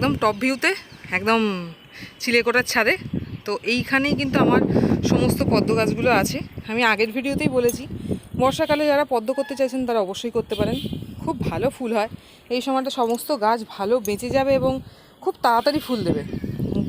একদম টপ ভিউতে একদম চিলেকোটার ছাদে। তো এইখানেই কিন্তু আমার সমস্ত পদ্ম গাছগুলো আছে। আমি আগের ভিডিওতেই বলেছি, বর্ষাকালে যারা পদ্ম করতে চাইছেন তারা অবশ্যই করতে পারেন। খুব ভালো ফুল হয়। এই সময়টা সমস্ত গাছ ভালো বেঁচে যাবে এবং খুব তাড়াতাড়ি ফুল দেবে।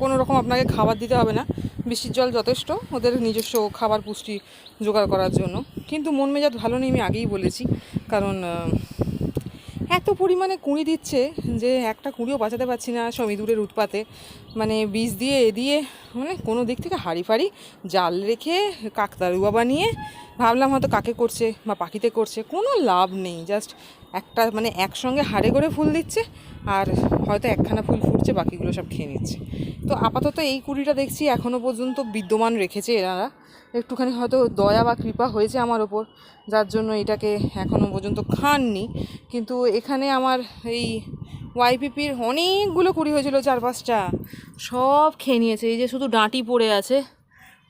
কোনো রকম আপনাকে খাবার দিতে হবে না। বৃষ্টির জল যথেষ্ট ওদের নিজস্ব খাবার পুষ্টি জোগাড় করার জন্য। কিন্তু মন মেজাজ ভালো নেই, আমি আগেই বলেছি। কারণ এত পরিমাণে কুঁড়ি দিচ্ছে যে একটা কুঁড়িও বাঁচাতে পারছি না সব ইঁদুরের উৎপাতে। মানে বীজ দিয়ে, এ দিয়ে মানে কোনো দিক থেকে হাড়ি ফাড়ি জাল রেখে কাকতারুয়া বানিয়ে ভাবলাম হয়তো কাকে করছে বা পাখিতে করছে, কোনো লাভ নেই। জাস্ট একটা মানে একসঙ্গে হাড়ে করে ফুল দিচ্ছে আর হয়তো একখানা ফুল ফুটছে, বাকিগুলো সব খেয়ে নিচ্ছে। তো আপাতত এই কুড়িটা দেখছি এখনও পর্যন্ত বিদ্যমান রেখেছে এনারা। একটুখানি হয়তো দয়া বা কৃপা হয়েছে আমার ওপর, যার জন্য এটাকে এখনও পর্যন্ত খাননি। কিন্তু এখানে আমার এই ওয়াইপিপির অনেকগুলো কুড়ি হয়েছিল চার পাঁচটা সব খেয়ে নিয়েছে। এই যে শুধু ডাঁটি পড়ে আছে,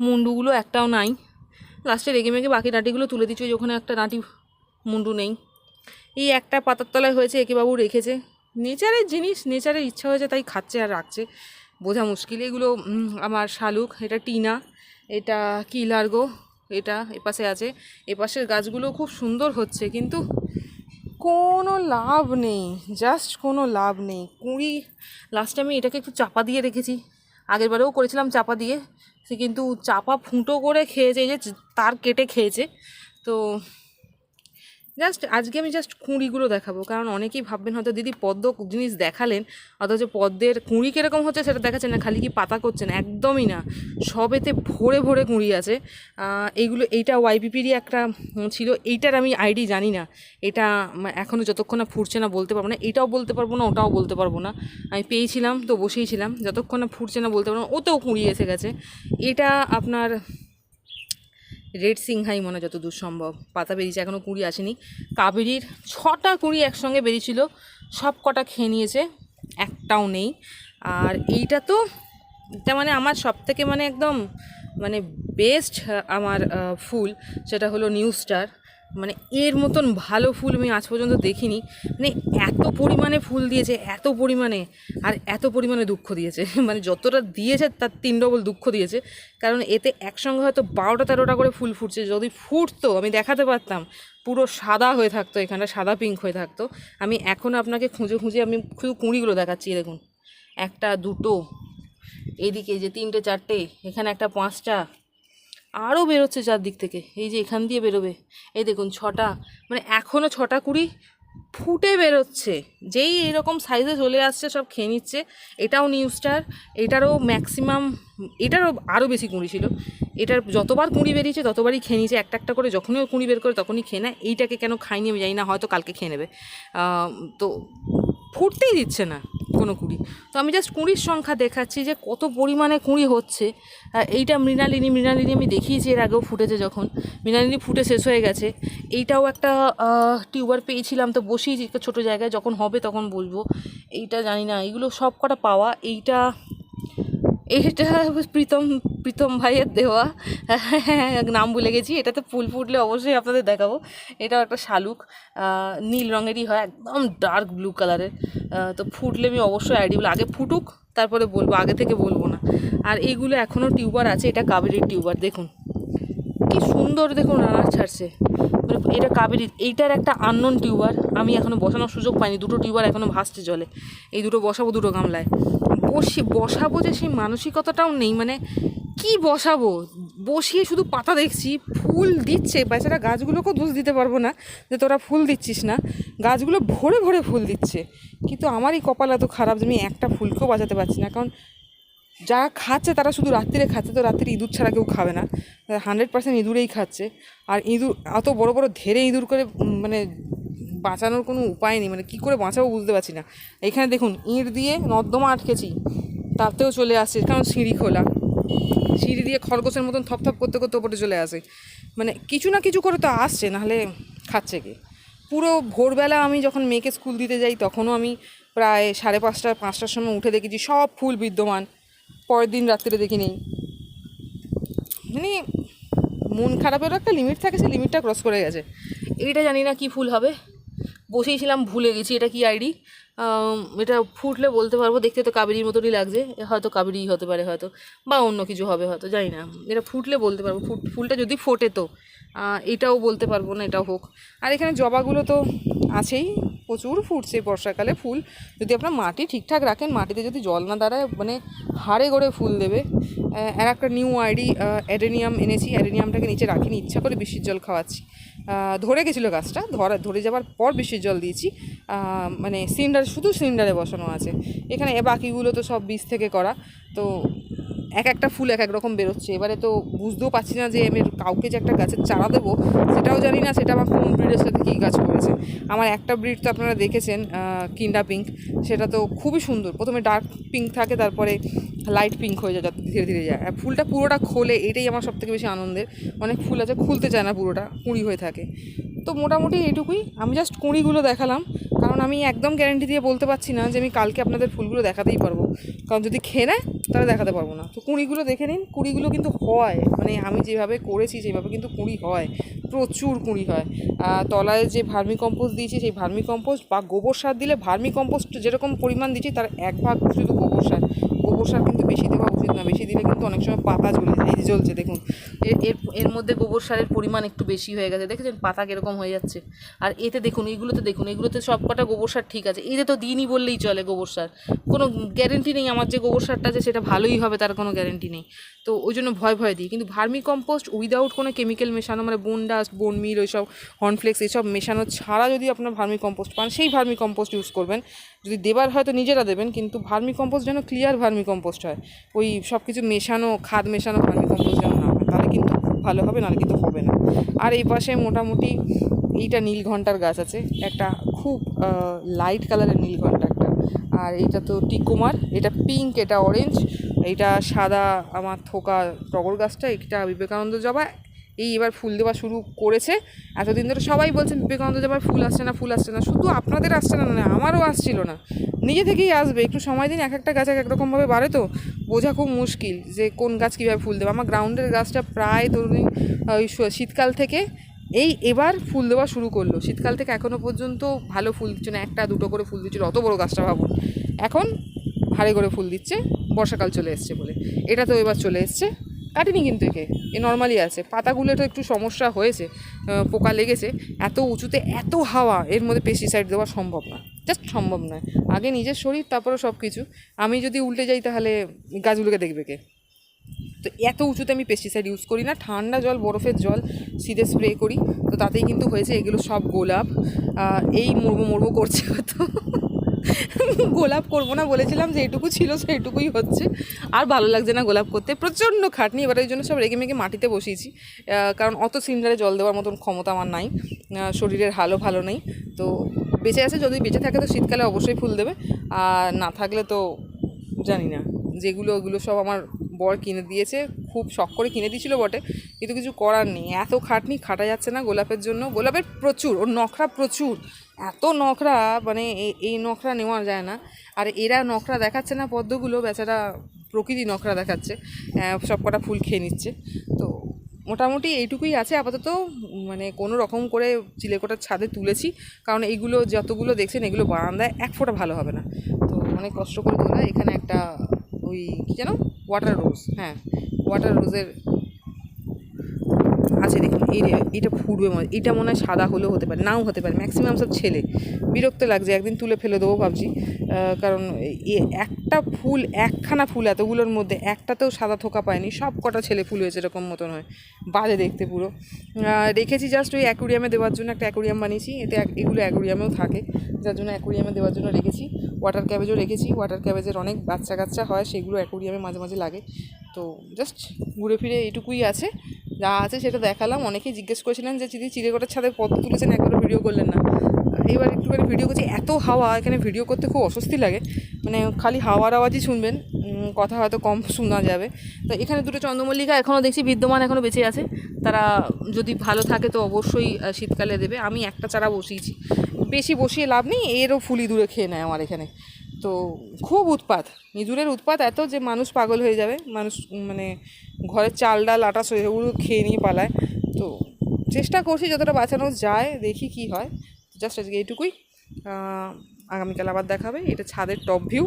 মুন্ডুগুলো একটাও নাই। লাস্টে রেগে মেগে বাকি ডাঁটিগুলো তুলে দিচ্ছি ওখানে একটা ডাঁটি মুন্ডু নেই। এই একটা পাতার তলায় হয়েছে একেবাবু রেখেছে। নেচারের জিনিস, নেচারের ইচ্ছা হয়েছে, তাই খাচ্ছে আর রাখছে। বোঝা মুশকিল। এগুলো আমার শালুক, এটা টিনা। এটা কি লার্গো? এটা এপাশে আছে। এপাশের গাছগুলো খুব সুন্দর হচ্ছে, কিন্তু কোনো লাভ নেই জাস্ট কোনো লাভ নেই। কুড়ি লাস্টে আমি এটাকে একটু চাপা দিয়ে রেখেছি। আগের বারেও করেছিলাম চাপা দিয়ে, সে কিন্তু চাপা ফুটো করে খেয়েছে, এই যে তার কেটে খেয়েছে। তো জাস্ট আজকে আমি জাস্ট কুঁড়িগুলো দেখাবো। কারণ অনেকেই ভাববেন হয়তো, দিদি, পদ্ম জিনিস দেখালেন, অথচ পদ্মের কুঁড়ি কীরকম হচ্ছে সেটা দেখাচ্ছেন না, খালি কি পাতা করছেন একদমই না। সবেতে ভরে ভরে কুঁড়ি আছে। এইগুলো, এইটা ওয়াইপিপিরই একটা ছিল, এইটার আমি আইডি জানি না। এটা এখনও যতক্ষণ না ফুটছে না বলতে পারব না। এটাও বলতে পারব না, ওটাও বলতে পারব না। আমি পেয়েছিলাম তো বসেইছিলাম যতক্ষণ না ফুটছে না বলতে পারব না, ওতেও কুঁড়ি এসে গেছে। এটা আপনার রেড সিংহাই মনে যত দূর সম্ভব। পাতা বেরিয়েছে এখনও কুড়ি আসেনি। কাবেরির ছটা কুড়ি একসঙ্গে বেরিয়েছিল, সব কটা খেয়ে নিয়েছে, একটাও নেই। আর এইটা তো, এটা মানে আমার সব থেকে মানে একদম মানে বেস্ট আমার ফুল, সেটা হলো নিউ স্টার মানে এর মতন ভালো ফুল আমি আজ পর্যন্ত দেখিনি। মানে এত পরিমাণে ফুল দিয়েছে, এত পরিমাণে, আর এত পরিমাণে দুঃখ দিয়েছে। মানে যতটা দিয়েছে তার তিন ডবল দুঃখ দিয়েছে। কারণ এতে একসঙ্গে হয়তো বারোটা তেরোটা করে ফুল ফুটছে। যদি ফুটতো, আমি দেখাতে পারতাম, পুরো সাদা হয়ে থাকতো এখানটা, সাদা পিঙ্ক হয়ে থাকতো। আমি এখন আপনাকে খুঁজে খুঁজে আমি শুধু কুঁড়িগুলো দেখাচ্ছি দেখুন। একটা, দুটো এদিকে যে তিনটে, চারটে, এখানে একটা পাঁচটা আরও বেরোচ্ছে চারদিক থেকে। এই যে এখান দিয়ে বেরোবে। এই দেখুন, ছটা মানে এখনও ছটা কুড়ি ফুটে বেরোচ্ছে। যেই এরকম সাইজে চলে আসছে, সব খেয়ে নিচ্ছে। এটাও নিউ স্টার এটারও ম্যাক্সিমাম এটারও আরও বেশি কুঁড়ি ছিল। এটার যতবার কুঁড়ি বেরিয়েছে, ততবারই খেয়ে নিয়েছে। একটা একটা করে যখনই ও কুঁড়ি বের করে, তখনই খেয়ে নেয়। এইটাকে কেন খাইনি আমি জানি না, হয়তো কালকে খেয়ে নেবে। তো ফুটতেই দিচ্ছে না। কোনো কুঁড়ি। তো আমি জাস্ট কুঁড়ির সংখ্যা দেখাচ্ছি যে কত পরিমাণে কুঁড়ি হচ্ছে। এইটা মৃণালিনী মৃণালিনী আমি দেখিয়েছি এর আগেও ফুটেছে যখন। মৃণালিনী ফুটে শেষ হয়ে গেছে। এইটাও একটা টিউবার পেয়েছিলাম তো বসিয়েছি ছোটো জায়গায় যখন হবে তখন বলব এইটা জানি না, এইগুলো সব কটা পাওয়া। এইটা এইটা প্রীতম প্রীতম ভাইয়ের দেওয়া। নাম ভুলে গেছি, এটাতে ফুল ফুটলে অবশ্যই আপনাদের দেখাবো। এটাও একটা শালুক নীল রঙেরই হয়, একদম ডার্ক ব্লু কালারের তো ফুটলে আমি অবশ্যই আইডি বলে আগে ফুটুক, তারপরে বলব, আগে থেকে বলব না। আর এইগুলো এখনও টিউবার আছে, এটা কাবেরির টিউবার, দেখুন। কি সুন্দর, দেখুন, রানার ছাড়ছে। মানে এটা কাবেরি এইটার একটা আননোন টিউবার, আমি এখনও বসানোর সুযোগ পাইনি। দুটো টিউবার এখনও ভাসছে জলে। এই দুটো বসাবো, দুটো গামলায়। বসি বসাবো যে সেই মানসিকতাটাও নেই মানে কি বসাবো? বসিয়ে শুধু পাতা দেখছি, ফুল দিচ্ছে বেচারা গাছগুলোকেও দোষ দিতে পারব না যে তোরা ফুল দিচ্ছিস না। গাছগুলো ভরে ভরে ফুল দিচ্ছে। কিন্তু আমারই কপাল এত খারাপ যে আমি একটা ফুলকেও বাঁচাতে পারছি না। কারণ যারা খাচ্ছে তারা শুধু রাত্রিরে খাচ্ছে, তো রাত্রিরে ইঁদুর ছাড়া কেউ খাবে না। হান্ড্রেড পার্সেন্ট ইঁদুরেই খাচ্ছে। আর ইঁদুর এত বড় বড় ধেরে ইঁদুর করে মানে বাঁচানোর কোনো উপায় নেই মানে কী করে বাঁচাবো বুঝতে পারছি না। এখানে দেখুন, ইঁট দিয়ে নর্দমা আটকেছি, তাতেও চলে আসছে কারণ সিঁড়ি খোলা। সিঁড়ি দিয়ে খরগোশের মতন থপথপ করতে করতে ওপরে চলে আসে। মানে কিছু না কিছু করে তো আসছে, নাহলে খাচ্ছে কে? পুরো ভোরবেলা আমি যখন মেয়েকে স্কুল দিতে যাই, তখনও আমি প্রায় সাড়ে পাঁচটা, পাঁচটার সময় উঠে দেখেছি সব ফুল বিদ্যমান। পরের দিন রাত্রে দেখি নেই মানে মন খারাপেরও একটা লিমিট থাকে সে লিমিটটা ক্রস করে গেছে। এইটা জানি না কি ফুল হবে। বসিয়েছিলাম ভুলে গেছি এটা কি আইডি। এটা ফুটলে বলতে পারব, দেখতে তো কাবেরির মতনই লাগছে। হয়তো কাবেরিই হতে পারে হয়তো, বা অন্য কিছু হবে হয়তো, জানি না। এটা ফুটলে বলতে পারব, ফুট, ফুলটা যদি ফোটে তো এটাও বলতে পারব না, এটাও হোক। আর এখানে জবাগুলো তো আছেই, প্রচুর ফুটছে বর্ষাকালে ফুল। যদি আপনার মাটি ঠিকঠাক রাখেন, মাটিতে যদি জল না দাঁড়ায় মানে হাড়ে গড়ে ফুল দেবে। আর একটা নিউ আইডি অ্যাডেনিয়াম এনেছি, অ্যাডেনিয়ামটাকে নিচে রাখিনি, ইচ্ছা করে বৃষ্টির জল খাওয়াচ্ছি। ধরে গেছিল গাছটা, ধরা ধরে যাওয়ার পর বৃষ্টির জল দিয়েছি। মানে সিলিন্ডার শুধু সিলিন্ডারে বসানো আছে। এখানে এ বাকিগুলো তো সব বীজ থেকে করা। তো এক একটা ফুল এক এক রকম বেরোচ্ছে। এবারে তো বুঝতেও পারছি না যে আমি কাউকে যে একটা গাছের চারা দেবো, সেটাও জানি না, সেটা আমার কোন ব্রিডের সাথে কী গাছ করেছে। আমার একটা ব্রিড তো আপনারা দেখেছেন কিন্ডা পিঙ্ক সেটা তো খুবই সুন্দর। প্রথমে ডার্ক পিঙ্ক থাকে, তারপরে লাইট পিঙ্ক হয়ে যায়, যত ধীরে ধীরে যায়। আর ফুলটা পুরোটা খোলে, এটাই আমার সবথেকে বেশি আনন্দের। অনেক ফুল আছে, খুলতে চায় না পুরোটা, কুঁড়ি হয়ে থাকে। তো মোটামুটি এইটুকুই। আমি জাস্ট কুঁড়িগুলো দেখালাম। কারণ আমি একদম গ্যারেন্টি দিয়ে বলতে পারছি না যে আমি কালকে আপনাদের ফুলগুলো দেখাতেই পারব। কারণ যদি খেয়ে নেয়, তাহলে দেখাতে পারব না। তো কুঁড়িগুলো দেখে নিন। কুঁড়িগুলো কিন্তু হয়। মানে আমি যেভাবে করেছি সেভাবে কিন্তু কুঁড়ি হয়। প্রচুর কুঁড়ি হয়। তলায় যে ভার্মি কম্পোস্ট দিয়েছি, সেই ভার্মি কম্পোস্ট বা গোবর সার দিলে ভার্মি কম্পোস্ট যেরকম পরিমাণ দিচ্ছি, তার এক ভাগ শুধু গোবর সার। গোবর সার কিন্তু বেশি দেওয়া উচিত না, বেশি দিলে কিন্তু অনেক সময় পাতা জ্বলে যায়। এই যে জ্বলছে, দেখুন। এর এর মধ্যে গোবর সারের পরিমাণ একটু বেশি হয়ে গেছে। দেখেছেন? পাতা কীরকম হয়ে যাচ্ছে। আর এতে দেখুন, এইগুলোতে দেখুন এগুলোতে সব কটা গোবর সার ঠিক আছে। এতে তো দিনই বললেই চলে গোবর সার। কোনো গ্যারেন্টি নেই আমার যে গোবর সারটা আছে, সেটা ভালোই হবে, তার কোনো গ্যারেন্টি নেই। তো ওই জন্য ভয় ভয় দিই। কিন্তু ভার্মি কম্পোস্ট উইদাউট কোনো কেমিক্যাল মেশানো মানে বোন ডাস্ট বোন মিল ওইসব হর্নফ্লেক্স এইসব মেশানো ছাড়া যদি আপনার ভার্মি কম্পোস্ট পান, সেই ভার্মি কম্পোস্ট ইউজ করবেন। যদি দেবার হয়তো নিজেরা দেবেন, কিন্তু ভার্মি কম্পোস্ট যেন ক্লিয়ার ভার্মি কম্পোস্ট হয়। ওই সব কিছু মেশানো, খাদ মেশানো ভার্মি কম্পোস্ট যেন না হয়, তাহলে কিন্তু খুব ভালো হবে, নাহলে কিন্তু হবে না। আর এই পাশে মোটামুটি এইটা নীল ঘণ্টার গাছ আছে, একটা খুব লাইট কালারের নীল ঘণ্টা একটা। আর এইটা তো টিকুমার, এটা পিঙ্ক এটা অরেঞ্জ এইটা সাদা আমার থোকা টগর গাছটা এটা বিবেকানন্দ জবা এই এবার ফুল দেওয়া শুরু করেছে। এতদিন ধরে সবাই বলছেন বিবেকানন্দ জবার ফুল আসছে না, ফুল আসছে না। শুধু আপনাদের আসছে না না আমারও আসছিল না। নিজে থেকেই আসবে, একটু সময় দিন, এক একটা গাছ এক এক রকমভাবে বাড়ে তো। বোঝা খুব মুশকিল যে কোন গাছ কীভাবে ফুল দেবে। আমার গ্রাউন্ডের গাছটা প্রায় ধরুন ওই শীতকাল থেকে এই এবার ফুল দেওয়া শুরু করল। শীতকাল থেকে এখনও পর্যন্ত ভালো ফুল দিচ্ছে না, একটা দুটো করে ফুল দিচ্ছিল অত বড় গাছটা ভাবুন। এখন ভারী করে ফুল দিচ্ছে, বর্ষাকাল চলে এসছে বলে। এটা তো এবার চলে এসছে। কাটিনি কিন্তু একে। এ নর্মালি আছে। পাতাগুলো তো একটু সমস্যা হয়েছে পোকা লেগেছে। এত উঁচুতে এত হাওয়া, এর মধ্যে পেস্টিসাইড দেওয়া সম্ভব না। জাস্ট সম্ভব নয়। আগে নিজের শরীর, তারপরে সব কিছু আমি যদি উল্টে যাই তাহলে গাছগুলোকে দেখবে কে? তো এত উঁচুতে আমি পেস্টিসাইড ইউজ করি না। ঠান্ডা জল, বরফের জল সিধে স্প্রে করি। তো তাতেই কিন্তু হয়েছে, এগুলো সব গোলাপ। এই মরবো মরবো করছে হয়তো। গোলাপ করব না, বলেছিলাম যে এইটুকু ছিল, সেইটুকুই হচ্ছে। আর ভালো লাগছে না গোলাপ করতে। প্রচণ্ড খাটনি, এবার ওই জন্য সব রেগে মেগে মাটিতে বসিয়েছি। কারণ অত সিলিন্ডারে জল দেওয়ার মতন ক্ষমতা আমার নাই। শরীরের হালও ভালো নেই। তো বেঁচে আছে, যদি বেঁচে থাকে তো শীতকালে অবশ্যই ফুল দেবে। আর না থাকলে তো জানি না। যেগুলো, ওগুলো সব আমার বর কিনে দিয়েছে। খুব শখ করে কিনে দিয়েছিল বটে। কিন্তু কিছু করার নেই। এত খাটনি, খাটা যাচ্ছে না গোলাপের জন্য। গোলাপের প্রচুর, ওর নখরা প্রচুর। এত নখরা মানে এই নখরা নেওয়া যায় না। আর এরা নখরা দেখাচ্ছে না পদ্মগুলো, বেচারা প্রকৃতি নখরা দেখাচ্ছে। সব কটা ফুল খেয়ে নিচ্ছে। তো মোটামুটি এইটুকুই আছে। আপাতত মানে কোনো রকম করে চিলেকোটার ছাদে তুলেছি। কারণ এইগুলো যতগুলো দেখছেন, এগুলো বারান্দায় এক ফোঁটা ভালো হবে না। তো অনেক কষ্ট করে তোলা এখানে একটা ওই কী যেন? ওয়াটার রোজ হ্যাঁ। ওয়াটার রোজের আছে দেখুন এই এটা ফুটবে মনে, এটা মনে হয় সাদা হলেও হতে পারে, নাও হতে পারে ম্যাক্সিমাম সব ছেলে। বিরক্ত লাগছে, একদিন তুলে ফেলে দেবো ভাবছি কারণ এ, একটা ফুল, একখানা ফুল এতগুলোর মধ্যে একটাতেও সাদা থোকা পায়নি, সব কটা ছেলে ফুল হয়েছে এরকম মতন হয়, বাজে দেখতে পুরো। রেখেছি জাস্ট ওই অ্যাকুরিয়ামে দেওয়ার জন্য, একটা অ্যাকুরিয়াম বানিয়েছি, এতে এগুলো অ্যাকুরিয়ামেও থাকে, যার জন্য অ্যাকুরিয়ামে দেওয়ার জন্য রেখেছি ওয়াটার ক্যাবেজও রেখেছি ওয়াটার ক্যাবেজের অনেক বাচ্চা কাচ্চা হয়, সেগুলো অ্যাকুরিয়ামে মাঝে মাঝে লাগে, তো জাস্ট ঘুরে ফিরে এটুকুই আছে যা আছে সেটা দেখালাম। অনেকেই জিজ্ঞেস করেছিলেন যে দিদি চিড়েকোটার ছাদে পদ্ম তুলেছেন, একবারও ভিডিও করলেন না? এবার একটুখানি ভিডিও করছি। এত হাওয়া, এখানে ভিডিও করতে খুব অস্বস্তি লাগে। মানে খালি হাওয়ার আওয়াজই শুনবেন কথা হয়তো কম শোনা যাবে। তো এখানে দুটো চন্দ্রমল্লিকা এখনও দেখছি, বিদ্যমান এখনও বেঁচে আছে। তারা যদি ভালো থাকে তো অবশ্যই শীতকালে দেবে। আমি একটা চারা বসিয়েছি। বেশি বসিয়ে লাভ নেই, এরও ফুলি দূরে খেয়ে নেয় আমার এখানে। তো খুব উৎপাত। ইঁদুরের উৎপাত এত যে মানুষ পাগল হয়ে যাবে, মানুষ মানে ঘরের চাল ডাল আটা সেগুলো খেয়ে নিয়ে পালায়। তো চেষ্টা করছি যতটা বাঁচানো যায়, দেখি কি হয়। জাস্ট আজকে এইটুকুই। আগামীকাল আবার দেখাবে এটা ছাদের টপ ভিউ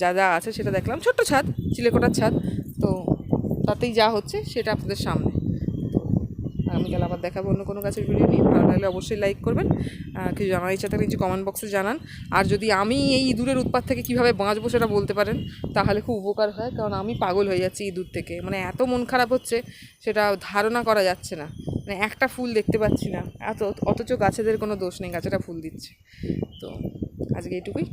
যা যা আছে সেটা দেখলাম। ছোট্ট ছাদ চিলেকোটার ছাদ। তো তাতেই যা হচ্ছে সেটা আপনাদের সামনে। আগামীকাল আবার দেখাবো অন্য কোনো গাছের ভিডিও নিয়ে। ভালো লাগলে অবশ্যই লাইক করবেন। কিছু জানার ইচ্ছা থাকলে কিছু কমেন্ট বক্সে জানান। আর যদি আমি এই ইঁদুরের উৎপাত থেকে কীভাবে বাঁচবো সেটা বলতে পারেন, তাহলে খুব উপকার হয়। কারণ আমি পাগল হয়ে যাচ্ছি ইঁদুর থেকে। মানে এত মন খারাপ হচ্ছে, সেটা ধারণা করা যাচ্ছে না। মানে একটা ফুল দেখতে পাচ্ছি না। এত, অথচ গাছেদের কোনো দোষ নেই। গাছেরা ফুল দিচ্ছে। তো আজকে এইটুকুই